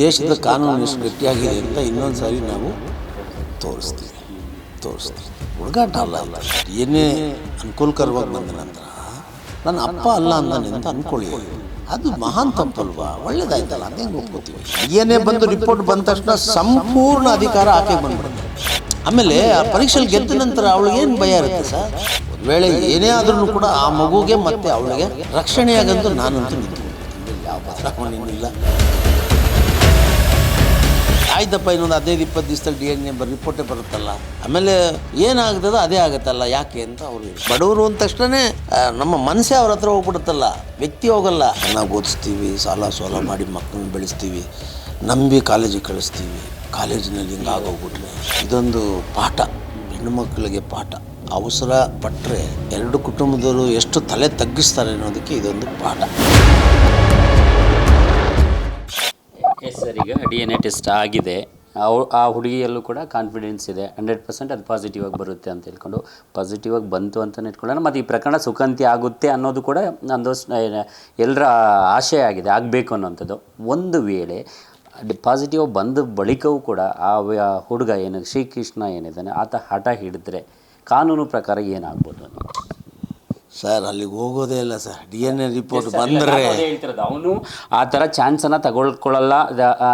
ದೇಶದ ಕಾನೂನು ಎಷ್ಟು ಗಟ್ಟಿಯಾಗಿದೆ ಅಂತ ಇನ್ನೊಂದು ಸಾರಿ ನಾವು ತೋರಿಸ್ತೀವಿ. ತೋರಿಸ್ತೀವಿ. ಹುಡುಗಾಟ ಅಲ್ಲ ಅಲ್ಲ ಏನೇ ಅನುಕೂಲಕರವಾಗಿ ಬಂದ ನಂತರ ನನ್ನ ಅಪ್ಪ ಅಲ್ಲ ಅಂದಾನೆ ಅಂತ ಅನ್ಕೊಳ್ಳಿ. ಅದು ಮಹಾನ್ ತಪ್ಪಲ್ವಾ ಒಳ್ಳೇದಾಯ್ತಲ್ಲ, ಅದೇ ಒಪ್ಕೋತೀವಿ? ಏನೇ ಬಂದು ರಿಪೋರ್ಟ್ ಬಂದ ತಕ್ಷಣ ಸಂಪೂರ್ಣ ಅಧಿಕಾರ ಆಕೆ ಬಂದ್ಬಿಡುತ್ತೆ. ಆಮೇಲೆ ಆ ಪರೀಕ್ಷೆಯಲ್ಲಿ ಗೆದ್ದ ನಂತರ ಅವಳಿಗೆ ಏನು ಭಯ ಇರುತ್ತೆ ಸರ್? ಒಂದು ವೇಳೆ ಏನೇ ಆದ್ರೂ ಕೂಡ ಆ ಮಗುಗೆ ಮತ್ತೆ ಅವಳಿಗೆ ರಕ್ಷಣೆಯಾಗಂತೂ ನಾನಂತೂ ನಿಂತು ಯಾವ ಬದಲಾವಣೆ ಇಲ್ಲ. ಆಯ್ತಪ್ಪ, ಇನ್ನೊಂದು ಹದಿನೈದು, ಇಪ್ಪತ್ತು ದಿವಸದಲ್ಲಿ ಡಿ ಎನ್ ಎ ರಿಪೋರ್ಟೇ ಬರುತ್ತಲ್ಲ. ಆಮೇಲೆ ಏನಾಗ್ತದೋ ಅದೇ ಆಗುತ್ತಲ್ಲ, ಯಾಕೆ ಅಂತ ಅವರು ಬಡವರು ಅಂದ ತಕ್ಷಣನೇ ನಮ್ಮ ಮನಸ್ಸೇ ಅವ್ರ ಹತ್ರ ಹೋಗ್ಬಿಡುತ್ತಲ್ಲ. ವ್ಯಕ್ತಿ ಹೋಗಲ್ಲ. ಚೆನ್ನಾಗಿ ಓದಿಸ್ತೀವಿ, ಸಾಲ ಸೋಲ ಮಾಡಿ ಮಕ್ಕಳನ್ನ ಬೆಳೆಸ್ತೀವಿ, ನಂಬಿ ಕಾಲೇಜಿಗೆ ಕಳಿಸ್ತೀವಿ. ಕಾಲೇಜಿನಲ್ಲಿ ಹಿಂಗೆ ಆಗೋಗ್ಬಿಟ್ರೆ. ಇದೊಂದು ಪಾಠ, ಹೆಣ್ಣು ಮಕ್ಕಳಿಗೆ ಪಾಠ. ಅವಸರ ಪಟ್ಟರೆ ಎರಡು ಕುಟುಂಬದವರು ಎಷ್ಟು ತಲೆ ತಗ್ಗಿಸ್ತಾರೆ ಅನ್ನೋದಕ್ಕೆ ಇದೊಂದು ಪಾಠ. ಈಗ ಡಿ ಎನ್ ಎ ಟೆಸ್ಟ್ ಆಗಿದೆ. ಅವ್- ಆ ಹುಡುಗಿಯಲ್ಲೂ ಕೂಡ ಕಾನ್ಫಿಡೆನ್ಸ್ ಇದೆ. ಹಂಡ್ರೆಡ್ ಪರ್ಸೆಂಟ್ ಅದು ಪಾಸಿಟಿವ್ ಆಗಿ ಬರುತ್ತೆ ಅಂತ ಹೇಳ್ಕೊಂಡು ಪಾಸಿಟಿವ್ ಆಗಿ ಬಂತು ಅಂತ ಇಟ್ಕೊಳ್ಳೋಣ. ಮತ್ತು ಈ ಪ್ರಕರಣ ಸುಖಾಂತಿ ಆಗುತ್ತೆ ಅನ್ನೋದು ಕೂಡ ನಂದು ಎಲ್ಲರ ಆಶಯ ಆಗಿದೆ, ಆಗಬೇಕು ಅನ್ನೋಂಥದ್ದು. ಒಂದು ವೇಳೆ ಪಾಸಿಟಿವ್ ಬಂದ ಬಳಿಕವೂ ಕೂಡ ಆ ಹುಡುಗ ಏನು, ಶ್ರೀಕೃಷ್ಣ ಏನಿದ್ದಾನೆ, ಆತ ಹಠ ಹಿಡಿದ್ರೆ ಕಾನೂನು ಪ್ರಕಾರ ಏನಾಗ್ಬೋದು ಅನ್ನೋದು. ಸರ್ ಅಲ್ಲಿಗೆ ಹೋಗೋದೇ ಇಲ್ಲ sir D N A report ಬಂದರೆ ಹೇಳ್ತಿರೋದು. ಅವನು ಆ ಥರ ಚಾನ್ಸನ್ನು ತಗೊಳ್ಕೊಳ್ಳಲ್ಲ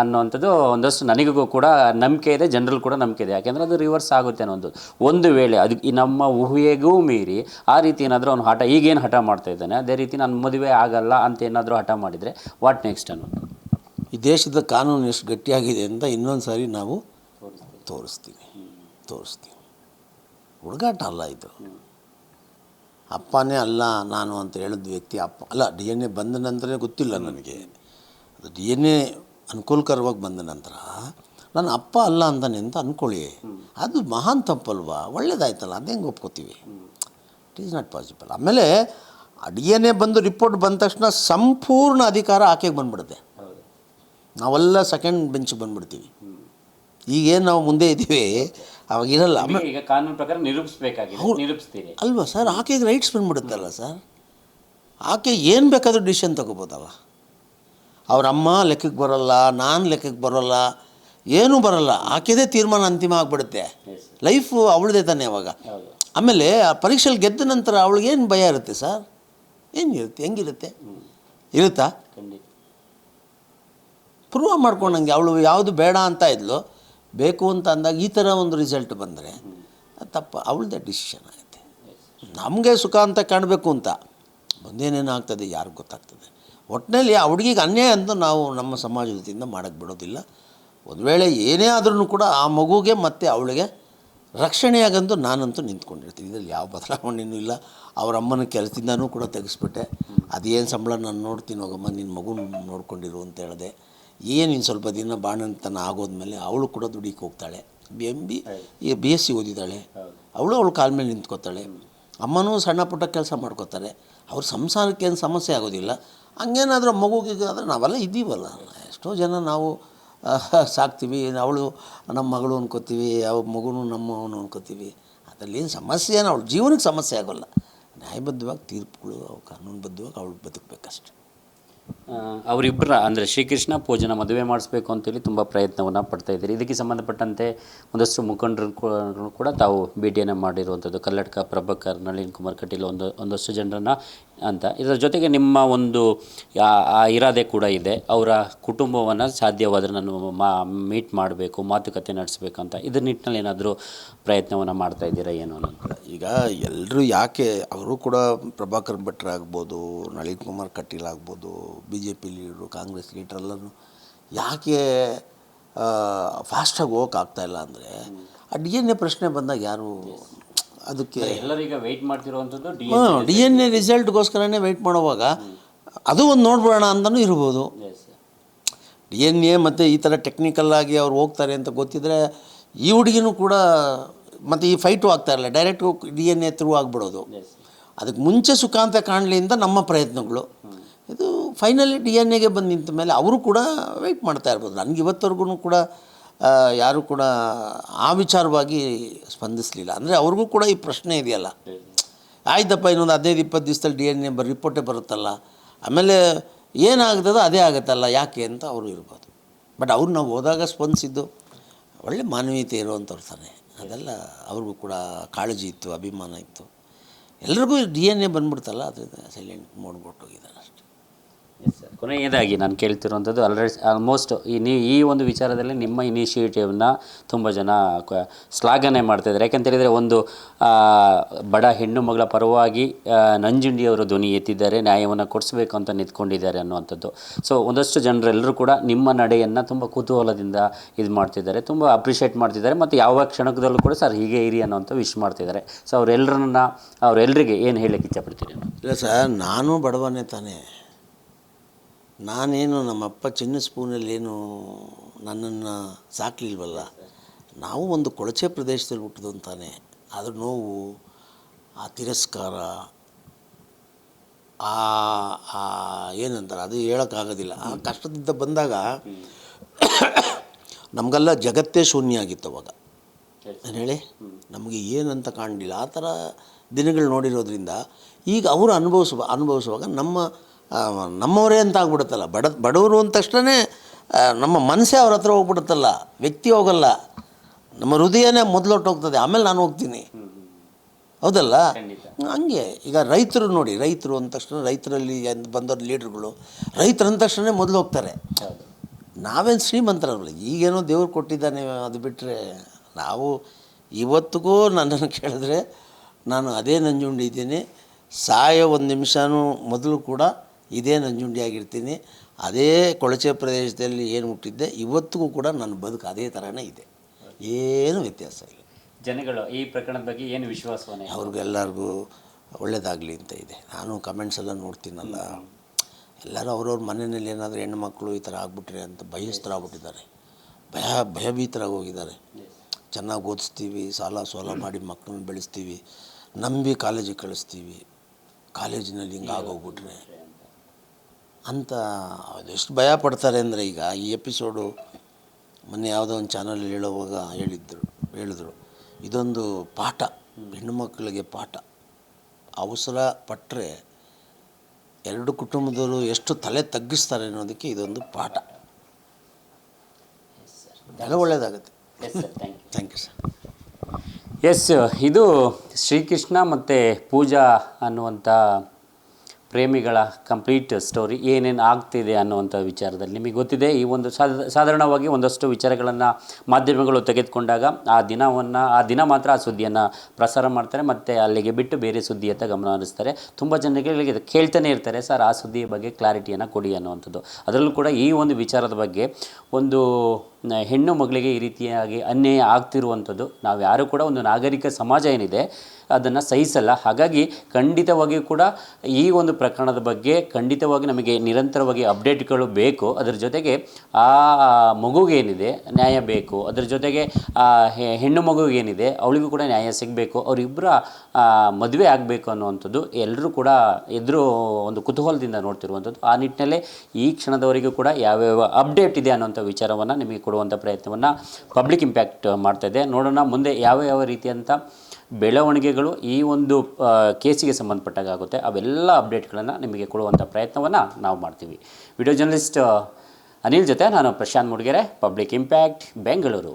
ಅನ್ನೋವಂಥದ್ದು ಒಂದಷ್ಟು ನನಗೂ ಕೂಡ ನಂಬಿಕೆ ಇದೆ ಜನರಲ್ ಕೂಡ ನಂಬಿಕೆ ಇದೆ. ಯಾಕೆಂದರೆ ಅದು ರಿವರ್ಸ್ ಆಗುತ್ತೆ ಅನ್ನೋದು ಒಂದು ವೇಳೆ ಅದು ಈ ನಮ್ಮ ಊಹೆಗೂ ಮೀರಿ ಆ ರೀತಿ ಏನಾದರೂ ಅವನು ಹಠ ಈಗೇನು ಹಠ ಮಾಡ್ತಾ ಇದ್ದಾನೆ ಅದೇ ರೀತಿ ನಾನು ಮದುವೆ ಆಗಲ್ಲ ಅಂತ ಏನಾದರೂ ಹಠ ಮಾಡಿದರೆ ವಾಟ್ ನೆಕ್ಸ್ಟ್ ಅನ್ನೋದು ಈ ದೇಶದ ಕಾನೂನು ಎಷ್ಟು ಗಟ್ಟಿಯಾಗಿದೆ ಅಂತ ಇನ್ನೊಂದು ಸಾರಿ ನಾವು ತೋರಿಸ್ತೀವಿ. ತೋರಿಸ್ತೀವಿ. ಹುಡುಗಾಟ ಅಲ್ಲ ಇದು. ಅಪ್ಪನೇ ಅಲ್ಲ ನಾನು ಅಂತ ಹೇಳಿದ ವ್ಯಕ್ತಿ ಅಪ್ಪ. ಅಲ್ಲ ಡಿ ಎನ್ ಎ ಬಂದ ನಂತರ ಗೊತ್ತಿಲ್ಲ ನನಗೆ. ಅದು ಡಿ ಎನ್ ಎ ಅನುಕೂಲಕರವಾಗಿ ಬಂದ ನಂತರ ನನ್ನ ಅಪ್ಪ ಅಲ್ಲ ಅಂತಾನೆ ಅಂತ ಅಂದ್ಕೊಳ್ಳಿ. ಅದು ಮಹಾನ್ ತಪ್ಪಲ್ವಾ? ಒಳ್ಳೇದಾಯ್ತಲ್ಲ, ಅದು ಹೆಂಗೆ ಒಪ್ಕೋತೀವಿ? ಇಟ್ ಈಸ್ ನಾಟ್ ಪಾಸಿಬಲ್ ಆಮೇಲೆ ಡಿ ಎನ್ ಎ ಬಂದು ರಿಪೋರ್ಟ್ ಬಂದ ತಕ್ಷಣ ಸಂಪೂರ್ಣ ಅಧಿಕಾರ ಆಕೆಗೆ ಬಂದ್ಬಿಡುತ್ತೆ. ನಾವೆಲ್ಲ ಸೆಕೆಂಡ್ ಬೆಂಚ್ ಬಂದ್ಬಿಡ್ತೀವಿ. ಈಗೇನು ನಾವು ಮುಂದೆ ಇದ್ದೀವಿ ಅವಾಗ ಇರಲ್ಲ. ಈಗ ಕಾನೂನು ಪ್ರಕಾರ ನಿರೂಪಿಸಬೇಕಾಗಿದೆ ನಿರೂಪಿಸ್ತೀರಿ. ಅಲ್ವಾ ಸರ್? ಆಕೆಗೆ ರೈಟ್ಸ್ ಬಂದ್ಬಿಡುತ್ತಲ್ಲ ಸರ್? ಆಕೆ ಏನು ಬೇಕಾದರೂ ಡಿಸಿಷನ್ ತಗೋಬೋದಲ್ಲ. ಅವರಮ್ಮ ಅಮ್ಮ ಲೆಕ್ಕಕ್ಕೆ ಬರೋಲ್ಲ ನಾನು ಲೆಕ್ಕಕ್ಕೆ ಬರೋಲ್ಲ ಏನೂ ಬರೋಲ್ಲ. ಆಕೆದೇ ತೀರ್ಮಾನ ಅಂತಿಮ ಆಗಿಬಿಡುತ್ತೆ. ಲೈಫು ಅವಳದೇ ತಾನೆ ಅವಾಗ. ಆಮೇಲೆ ಆ ಪರೀಕ್ಷೆಯಲ್ಲಿ ಗೆದ್ದ ನಂತರ ಅವಳಿಗೆ ಏನು ಭಯ ಇರುತ್ತೆ ಸರ್? ಏನಿರುತ್ತೆ ಹೆಂಗಿರುತ್ತೆ? ಇರುತ್ತಾ? ಪ್ರೂವ್ ಮಾಡ್ಕೊಂಡಂಗೆ ಅವಳು ಯಾವುದು ಬೇಡ ಅಂತ ಇದ್ಲು. ಬೇಕು ಅಂತ ಅಂದಾಗ ಈ ಥರ ಒಂದು ರಿಸಲ್ಟ್ ಬಂದರೆ ತಪ್ಪ, ಅವಳದೇ ಡಿಸಿಷನ್ ಆಗುತ್ತೆ. ನಮಗೆ ಸುಖ ಅಂತ ಕಾಣಬೇಕು ಅಂತ. ಮುಂದೇನೇನು ಆಗ್ತದೆ, ಯಾರಿಗೂ ಗೊತ್ತಾಗ್ತದೆ. ಒಟ್ಟಿನಲ್ಲಿ ಆ ಅನ್ಯಾಯ ಅಂತ ನಾವು ನಮ್ಮ ಸಮಾಜದಿಂದ ಮಾಡೋಕ್ಕೆ ಬಿಡೋದಿಲ್ಲ. ಒಂದು ವೇಳೆ ಏನೇ ಆದ್ರೂ ಕೂಡ ಆ ಮಗುಗೆ ಮತ್ತು ಅವಳಿಗೆ ರಕ್ಷಣೆಯಾಗಂದು ನಾನಂತೂ ನಿಂತ್ಕೊಂಡಿರ್ತೀನಿ. ಇದರಲ್ಲಿ ಯಾವ ಬದಲಾವಣೆಯೂ ಇಲ್ಲ. ಅವ್ರ ಅಮ್ಮನ ಕೆಲಸದಿಂದನೂ ಕೂಡ ತೆಗೆಸ್ಬಿಟ್ಟೆ. ಅದೇನು ಸಂಬಳ ನಾನು ನೋಡ್ತೀನಿ ಹೋಗಮ್ಮ ನಿನ್ನ ಮಗು ನೋಡ್ಕೊಂಡಿರು ಅಂತ ಹೇಳಿದೆ. ಏನು ಇನ್ನು ಸ್ವಲ್ಪ ದಿನ ಬಾಣಂತನ ಆಗೋದ್ಮೇಲೆ ಅವಳು ಕೂಡ ದುಡಿಕ್ಕೆ ಹೋಗ್ತಾಳೆ. B M B B S C ಓದಿದ್ದಾಳೆ ಅವಳು ಅವಳು ಕಾಲ ಮೇಲೆ ನಿಂತ್ಕೋತಾಳೆ. ಅಮ್ಮನೂ ಸಣ್ಣ ಪುಟ್ಟ ಕೆಲಸ ಮಾಡ್ಕೋತಾರೆ. ಅವ್ರ ಸಂಸಾರಕ್ಕೆ ಏನು ಸಮಸ್ಯೆ ಆಗೋದಿಲ್ಲ. ಹಂಗೇನಾದರೂ ಮಗುಗೆ ಆದರೆ ನಾವೆಲ್ಲ ಇದ್ದೀವಲ್ಲ. ಎಷ್ಟೋ ಜನ ನಾವು ಸಾಕ್ತೀವಿ. ಅವಳು ನಮ್ಮ ಮಗಳು ಅನ್ಕೋತೀವಿ ಯಾವ ಮಗುನು ನಮ್ಮವನು ಅನ್ಕೋತೀವಿ. ಅದರಲ್ಲಿ ಏನು ಸಮಸ್ಯೆ ಏನು ಅವಳ ಜೀವನಕ್ಕೆ ಸಮಸ್ಯೆ ಆಗೋಲ್ಲ. ನ್ಯಾಯಬದ್ಧವಾಗಿ ತೀರ್ಪುಗಳು ಕಾನೂನುಬದ್ಧವಾಗಿ ಅವಳು ಬದುಕಬೇಕಷ್ಟೆ. ಅವರಿಬ್ಬರ ಅಂದರೆ ಶ್ರೀಕೃಷ್ಣ ಪೂಜನ ಮದುವೆ ಮಾಡಿಸ್ಬೇಕು ಅಂತೇಳಿ ತುಂಬ ಪ್ರಯತ್ನವನ್ನು ಪಡ್ತಾ ಇದ್ದೀರಿ. ಇದಕ್ಕೆ ಸಂಬಂಧಪಟ್ಟಂತೆ ಒಂದಷ್ಟು ಮುಖಂಡರು ಕೂಡ ತಾವು ಭೇಟಿಯನ್ನು ಮಾಡಿರುವಂಥದ್ದು ಕಲ್ಲಡ್ಕ, ಪ್ರಭಾಕರ್, ನಳಿನ್ ಕುಮಾರ್ ಕಟೀಲ್ ಒಂದು, ಒಂದಷ್ಟು ಜನರನ್ನು ಅಂತ. ಇದರ ಜೊತೆಗೆ ನಿಮ್ಮ ಒಂದು, ಆ- ಇರಾದೆ ಕೂಡ ಇದೆ. ಅವರ ಕುಟುಂಬವನ್ನು ಸಾಧ್ಯವಾದರೆ ನಾನು ಮಾ, ಮೀಟ್ ಮಾಡಬೇಕು, ಮಾತುಕತೆ ನಡೆಸಬೇಕು ಅಂತ. ಇದ್ರ ನಿಟ್ಟಿನಲ್ಲಿ ಏನಾದರೂ ಪ್ರಯತ್ನವನ್ನು ಮಾಡ್ತಾ ಇದ್ದೀರಾ ಏನು ಈಗ ಎಲ್ಲರೂ ಯಾಕೆ, ಅವರು ಕೂಡ ಪ್ರಭಾಕರ್ ಭಟ್ರ ಆಗ್ಬೋದು, ನಳಿನ್ ಕುಮಾರ್ ಕಟೀಲ್ ಆಗ್ಬೋದು ಬಿ ಜೆ ಪಿ ಲೀಡ್ರು, ಕಾಂಗ್ರೆಸ್ ಲೀಡ್ರ್ ಎಲ್ಲರೂ ಯಾಕೆ ಫಾಸ್ಟಾಗಿ ಹೋಗೋಕ್ಕಾಗ್ತಾಯಿಲ್ಲ ಅಂದರೆ ಅಡುಗೆನೇ ಪ್ರಶ್ನೆ ಬಂದಾಗ ಯಾರು ಅದಕ್ಕೆ ಎಲ್ಲರೀಗ ವೆಯ್ಟ್ ಮಾಡ್ತಿರುವಂಥದ್ದು ಡಿ ಎನ್ ಎ ರಿಸಲ್ಟ್ಗೋಸ್ಕರನೇ ವೆಯ್ಟ್ ಮಾಡುವಾಗ ಅದು ಒಂದು ನೋಡ್ಬಿಡೋಣ ಅಂತಲೂ ಇರ್ಬೋದು. ಡಿ ಎನ್ ಎ ಮತ್ತು ಈ ಥರ ಟೆಕ್ನಿಕಲ್ಲಾಗಿ ಅವ್ರು ಹೋಗ್ತಾರೆ ಅಂತ ಗೊತ್ತಿದ್ರೆ ಈ ಹುಡುಗಿನೂ ಕೂಡ ಮತ್ತು ಈ ಫೈಟು ಆಗ್ತಾ ಇರಲ್ಲ direct D N A through ಆಗಿಬಿಡೋದು. ಅದಕ್ಕೆ ಮುಂಚೆ ಸುಖಾಂತ ಕಾಣಲಿ ಅಂತ ನಮ್ಮ ಪ್ರಯತ್ನಗಳು. ಇದು ಫೈನಲಿ ಡಿ ಎನ್ ಎಗೆ ಬಂದು ನಿಂತ ಮೇಲೆ ಅವರು ಕೂಡ ವೆಯ್ಟ್ ಮಾಡ್ತಾ ಇರ್ಬೋದು. ನನಗೆ ಇವತ್ತವರೆಗೂ ಕೂಡ ಯಾರೂ ಕೂಡ ಆ ವಿಚಾರವಾಗಿ ಸ್ಪಂದಿಸಲಿಲ್ಲ. ಅಂದರೆ ಅವ್ರಿಗೂ ಕೂಡ ಈ ಪ್ರಶ್ನೆ ಇದೆಯಲ್ಲ. ಆಯ್ತಪ್ಪ, ಇನ್ನೊಂದು ಹದಿನೈದು, ಇಪ್ಪತ್ತು ದಿವಸದಲ್ಲಿ ಡಿ ಎನ್ ಎ ರಿಪೋರ್ಟೇ ಬರುತ್ತಲ್ಲ. ಆಮೇಲೆ ಏನಾಗ್ತದೋ ಅದೇ ಆಗುತ್ತಲ್ಲ, ಯಾಕೆ ಅಂತ ಅವರು ಇರ್ಬೋದು. ಬಟ್ ಅವ್ರು ನಾವು ಹೋದಾಗ ಸ್ಪಂದಿಸಿದ್ದು ಒಳ್ಳೆ ಮಾನವೀಯತೆ ಇರುವಂಥವ್ರು ತಾನೆ. ಅದೆಲ್ಲ ಅವ್ರಿಗೂ ಕೂಡ ಕಾಳಜಿ ಇತ್ತು, ಅಭಿಮಾನ ಇತ್ತು. ಎಲ್ರಿಗೂ ಡಿ ಎನ್ ಎ ಬಂದ್ಬಿಡ್ತಲ್ಲ, ಅದರಿಂದ ಸೈಲೆಂಟ್ ಮೋಡ್ ಅಷ್ಟೇ ಕೊನೆಯದಾಗಿ ನಾನು ಕೇಳ್ತಿರುವಂಥದ್ದು ಆಲ್ರೆಡಿ ಆಲ್ಮೋಸ್ಟ್ ಈ ನೀ ಈ ಒಂದು ವಿಚಾರದಲ್ಲಿ ನಿಮ್ಮ ಇನಿಷಿಯೇಟಿವ್ನ ತುಂಬ ಜನ ಕ- ಶ್ಲಾಘನೆ ಮಾಡ್ತಾ ಯಾಕಂತೇಳಿದರೆ ಒಂದು ಬಡ ಹೆಣ್ಣು ಮಗಳ ಪರವಾಗಿ ನಂಜುಂಡಿಯವರು ಧ್ವನಿ ಎತ್ತಿದ್ದಾರೆ, ನ್ಯಾಯವನ್ನು ಕೊಡಿಸ್ಬೇಕು ಅಂತ ನಿಂತ್ಕೊಂಡಿದ್ದಾರೆ ಅನ್ನುವಂಥದ್ದು. ಸೊ ಒಂದಷ್ಟು ಜನರೆಲ್ಲರೂ ಕೂಡ ನಿಮ್ಮ ನಡೆಯನ್ನು ತುಂಬ ಕುತೂಹಲದಿಂದ ಇದು ಮಾಡ್ತಿದ್ದಾರೆ, ತುಂಬ ಅಪ್ರಿಷಿಯೇಟ್ ಮಾಡ್ತಿದ್ದಾರೆ ಮತ್ತು ಯಾವ ಕ್ಷಣದಲ್ಲೂ ಕೂಡ ಸರ್ ಹೀಗೆ ಇರಿ ಅನ್ನೋಂಥ ವಿಶ್ ಮಾಡ್ತಿದ್ದಾರೆ. ಸೊ ಅವರೆಲ್ಲರನ್ನ ಅವರೆಲ್ಲರಿಗೆ ಏನು ಹೇಳಕ್ಕೆ ಇಚ್ಛಪಡ್ತೀರಿ ಇಲ್ಲ ಸರ್, ನಾನು ಬಡವನೇ ತಾನೇ. ನಾನೇನು ನಮ್ಮಪ್ಪ ಚಿನ್ನ ಸ್ಪೂನಲ್ಲಿ ಏನು ನನ್ನನ್ನು ಸಾಕಲಿಲ್ವಲ್ಲ? ನಾವು ಒಂದು ಕೊಳಚೆ ಪ್ರದೇಶದಲ್ಲಿ ಹುಟ್ಟಿದಂತಾನೆ ಅಂತಾನೆ. ಅದ್ರ ನೋವು, ಆ ತಿರಸ್ಕಾರ ಆ ಏನಂತಾರೆ, ಅದು ಹೇಳೋಕ್ಕಾಗೋದಿಲ್ಲ. ಆ ಕಷ್ಟದಿಂದ ಬಂದಾಗ ನಮಗೆಲ್ಲ ಜಗತ್ತೇ ಶೂನ್ಯ ಆಗಿತ್ತು ಅವಾಗ. ನಾನು ಹೇಳಿ, ನಮಗೆ ಏನಂತ ಕಾಣಲಿಲ್ಲ. ಆ ಥರ ದಿನಗಳು ನೋಡಿರೋದ್ರಿಂದ ಈಗ ಅವರು ಅನುಭವಿಸುವ, ಅನುಭವಿಸುವಾಗ ನಮ್ಮ ನಮ್ಮವರೇ ಅಂತ ಆಗ್ಬಿಡುತ್ತಲ್ಲ. ಬಡ ಬಡವರು ಅಂದ ತಕ್ಷಣ ನಮ್ಮ ಮನಸ್ಸೇ ಅವ್ರ ಹತ್ರ ಹೋಗ್ಬಿಡುತ್ತಲ್ಲ. ವ್ಯಕ್ತಿ ಹೋಗಲ್ಲ. ನಮ್ಮ ಹೃದಯನೇ ಮೊದಲೊಟ್ಟು ಹೋಗ್ತದೆ. ಆಮೇಲೆ ನಾನು ಹೋಗ್ತೀನಿ. ಹೌದಲ್ಲ? ಹಂಗೆ. ಈಗ ರೈತರು ನೋಡಿ ರೈತರು ಅಂದ ತಕ್ಷಣ ರೈತರಲ್ಲಿ ಬಂದವ್ರ ಲೀಡ್ರ್ಗಳು ರೈತರು ಅಂದ ತಕ್ಷಣ ಮೊದಲು ಹೋಗ್ತಾರೆ. ನಾವೇನು ಶ್ರೀಮಂತರಲ್ಲ. ಈಗೇನೋ ದೇವ್ರು ಕೊಟ್ಟಿದ್ದಾನೆ ಅದು ಬಿಟ್ಟರೆ ನಾವು ಇವತ್ತಿಗೂ ನನ್ನನ್ನು ಕೇಳಿದ್ರೆ ನಾನು ಅದೇ ನಂಜುಂಡಿದ್ದೀನಿ. ಸಾಯೋ ಒಂದು ನಿಮಿಷನೂ ಮೊದಲು ಕೂಡ ಇದೇ ನಂಜುಂಡಿ ಆಗಿರ್ತೀನಿ. ಅದೇ ಕೊಳಚೆ ಪ್ರದೇಶದಲ್ಲಿ ಏನು ಹುಟ್ಟಿದ್ದೆ ಇವತ್ತಿಗೂ ಕೂಡ ನನ್ನ ಬದುಕು ಅದೇ ಥರನೇ ಇದೆ. ಏನು ವ್ಯತ್ಯಾಸ ಇಲ್ಲ. ಜನಗಳು ಈ ಪ್ರಕರಣದ ಬಗ್ಗೆ ಏನು ವಿಶ್ವಾಸವನ್ನೇ ಅವ್ರಿಗೆಲ್ಲರಿಗೂ ಒಳ್ಳೇದಾಗಲಿ ಅಂತ ಇದೆ. ನಾನು ಕಮೆಂಟ್ಸ್ ಎಲ್ಲ ನೋಡ್ತೀನಲ್ಲ. ಎಲ್ಲರೂ ಅವ್ರವ್ರ ಮನೆಯಲ್ಲಿ ಏನಾದರೂ ಮಕ್ಕಳು ಈ ಥರ ಆಗ್ಬಿಟ್ರೆ ಅಂತ ಭಯಸ್ಥರಾಗ್ಬಿಟ್ಟಿದ್ದಾರೆ ಭಯ ಭಯಭೀತರಾಗಿ ಹೋಗಿದ್ದಾರೆ ಚೆನ್ನಾಗಿ ಓದಿಸ್ತೀವಿ ಸಾಲ ಸೋಲ ಮಾಡಿ ಮಕ್ಕಳನ್ನ ಬೆಳೆಸ್ತೀವಿ ನಂಬಿ ಕಾಲೇಜಿಗೆ ಕಳಿಸ್ತೀವಿ. ಕಾಲೇಜಿನಲ್ಲಿ ಹಿಂಗೆ ಆಗೋಗ್ಬಿಟ್ರೆ. ಅಂತ ಎಷ್ಟು ಭಯ ಪಡ್ತಾರೆ ಅಂದರೆ ಈಗ ಈ ಎಪಿಸೋಡು ಮೊನ್ನೆ ಯಾವುದೋ ಒಂದು ಚಾನಲ್ ಹೇಳುವಾಗ ಹೇಳಿದ್ರು ಹೇಳಿದ್ರು. ಇದೊಂದು ಪಾಠ ಹೆಣ್ಣುಮಕ್ಕಳಿಗೆ ಪಾಠ. ಅವಸರ ಪಟ್ಟರೆ ಎರಡು ಕುಟುಂಬದವರು ಎಷ್ಟು ತಲೆ ತಗ್ಗಿಸ್ತಾರೆ ಅನ್ನೋದಕ್ಕೆ ಇದೊಂದು ಪಾಠ. ಎಲ್ಲ ಒಳ್ಳೆಯದಾಗುತ್ತೆ ಥ್ಯಾಂಕ್ ಯು ಸರ್ ಎಸ್ ಇದು ಶ್ರೀಕೃಷ್ಣ ಮತ್ತು ಪೂಜಾ ಅನ್ನುವಂಥ ಪ್ರೇಮಿಗಳ ಕಂಪ್ಲೀಟ್ ಸ್ಟೋರಿ ಏನೇನು ಆಗ್ತಿದೆ ಅನ್ನುವಂಥ ವಿಚಾರದಲ್ಲಿ ನಿಮಗೆ ಗೊತ್ತಿದೆ. ಈ ಒಂದು ಸಾಧ, ಸಾಧಾರಣವಾಗಿ ಒಂದಷ್ಟು ವಿಚಾರಗಳನ್ನು ಮಾಧ್ಯಮಗಳು ತೆಗೆದುಕೊಂಡಾಗ ಆ ದಿನವನ್ನು, ಆ ದಿನ ಮಾತ್ರ ಆ ಸುದ್ದಿಯನ್ನು ಪ್ರಸಾರ ಮಾಡ್ತಾರೆ, ಮತ್ತು ಅಲ್ಲಿಗೆ ಬಿಟ್ಟು ಬೇರೆ ಸುದ್ದಿಯತ್ತ ಗಮನ ಹರಿಸ್ತಾರೆ. ತುಂಬ ಜನಗಳಿಗೆ ಕೇಳ್ತಾನೆ ಇರ್ತಾರೆ, ಸರ್, ಆ ಸುದ್ದಿಯ ಬಗ್ಗೆ ಕ್ಲಾರಿಟಿಯನ್ನು ಕೊಡಿ ಅನ್ನುವಂಥದ್ದು. ಅದರಲ್ಲೂ ಕೂಡ ಈ ಒಂದು ವಿಚಾರದ ಬಗ್ಗೆ ಒಂದು ಹೆಣ್ಣು ಮಗಳಿಗೆ ಈ ರೀತಿಯಾಗಿ ಅನ್ಯಾಯ ಆಗ್ತಿರುವಂಥದ್ದು. ನಾವು ಯಾರು ಕೂಡ ಒಂದು ನಾಗರಿಕ ಸಮಾಜ ಏನಿದೆ, ಅದನ್ನು ಸಹಿಸಲ್ಲ. ಹಾಗಾಗಿ ಖಂಡಿತವಾಗಿಯೂ ಕೂಡ ಈ ಒಂದು ಪ್ರಕರಣದ ಬಗ್ಗೆ ಖಂಡಿತವಾಗಿ ನಮಗೆ ನಿರಂತರವಾಗಿ ಅಪ್ಡೇಟ್ಗಳು ಬೇಕು. ಅದರ ಜೊತೆಗೆ ಆ ಮಗುಗೇನಿದೆ ನ್ಯಾಯ ಬೇಕು. ಅದರ ಜೊತೆಗೆ ಆ ಹೆಣ್ಣು ಮಗುಗೇನಿದೆ ಅವಳಿಗೂ ಕೂಡ ನ್ಯಾಯ ಸಿಗಬೇಕು. ಅವರಿಬ್ಬರ ಮದುವೆ ಆಗಬೇಕು ಅನ್ನುವಂಥದ್ದು ಎಲ್ಲರೂ ಕೂಡ ಎದುರು ಒಂದು ಕುತೂಹಲದಿಂದ ನೋಡ್ತಿರುವಂಥದ್ದು. ಆ ನಿಟ್ಟಿನಲ್ಲೇ ಈ ಕ್ಷಣದವರೆಗೂ ಕೂಡ ಯಾವ್ಯಾವ ಅಪ್ಡೇಟ್ ಇದೆ ಅನ್ನೋಂಥ ವಿಚಾರವನ್ನು ನಿಮಗೆ ಕೊಡುವಂಥ ಪ್ರಯತ್ನವನ್ನು ಪಬ್ಲಿಕ್ ಇಂಪ್ಯಾಕ್ಟ್ ಮಾಡ್ತಾ ಇದೆ. ನೋಡೋಣ ಮುಂದೆ ಯಾವ ಯಾವ ರೀತಿಯಂಥ ಬೆಳವಣಿಗೆಗಳು ಈ ಒಂದು ಕೇಸಿಗೆ ಸಂಬಂಧಪಟ್ಟಾಗ ಆಗುತ್ತೆ ಅವೆಲ್ಲ ಅಪ್ಡೇಟ್ಗಳನ್ನು ನಿಮಗೆ ಕೊಡುವಂಥ ಪ್ರಯತ್ನವನ್ನು ನಾವು ಮಾಡ್ತೀವಿ. ವಿಡಿಯೋ ಜರ್ನಲಿಸ್ಟ್ ಅನಿಲ್ ಜೊತೆ ನಾನು ಪ್ರಶಾಂತ್ ಮುಡ್ಗೆರೆ ಪಬ್ಲಿಕ್ ಇಂಪ್ಯಾಕ್ಟ್ ಬೆಂಗಳೂರು.